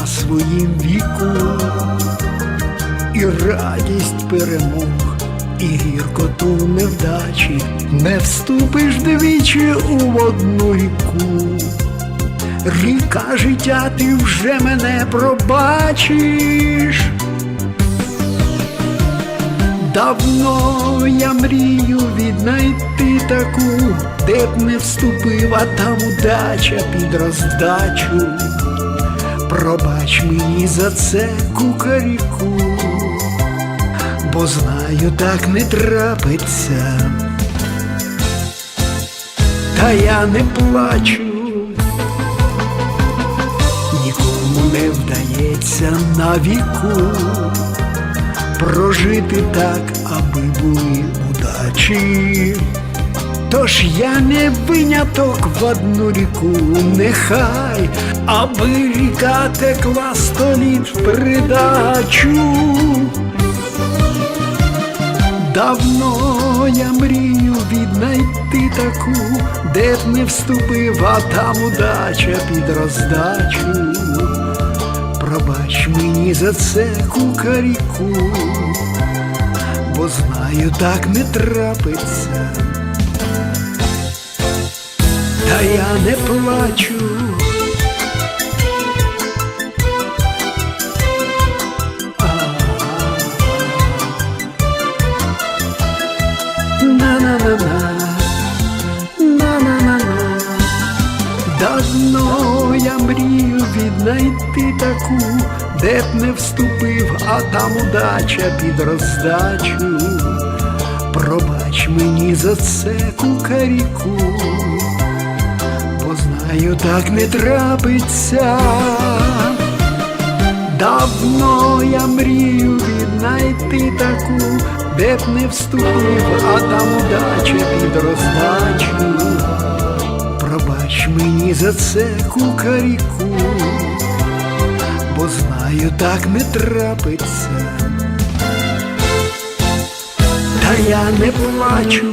на своїм віку, і радість перемог, і гіркоту невдачі не вступиш двічі у одну ріку. Ріка життя, ти вже мене пробачиш. Давно я мрію віднайти таку, де б не вступила а там удача під роздачу. Пробач мені за це кукаріку, бо знаю, так не трапиться. Та я не плачу, нікому не вдається на віку прожити так, аби були удачі. Тож я не виняток в одну ріку, нехай, аби ріка текла сто літ в придачу. Давно я мрію віднайти таку, де б не вступив, а там удача під роздачу. Пробач мені за це кукаріку, бо знаю, так не трапиться. Я не плачу. Давно я мрію віднайти таку, де б не вступив, а там удача під роздачу. Пробач мені за це кукаріку, так не трапиться. Давно я мрію віднайти таку, де б не вступив, а там удача під роздачу. Пробач мені за це кукаріку, бо знаю, так не трапиться. Та я не плачу,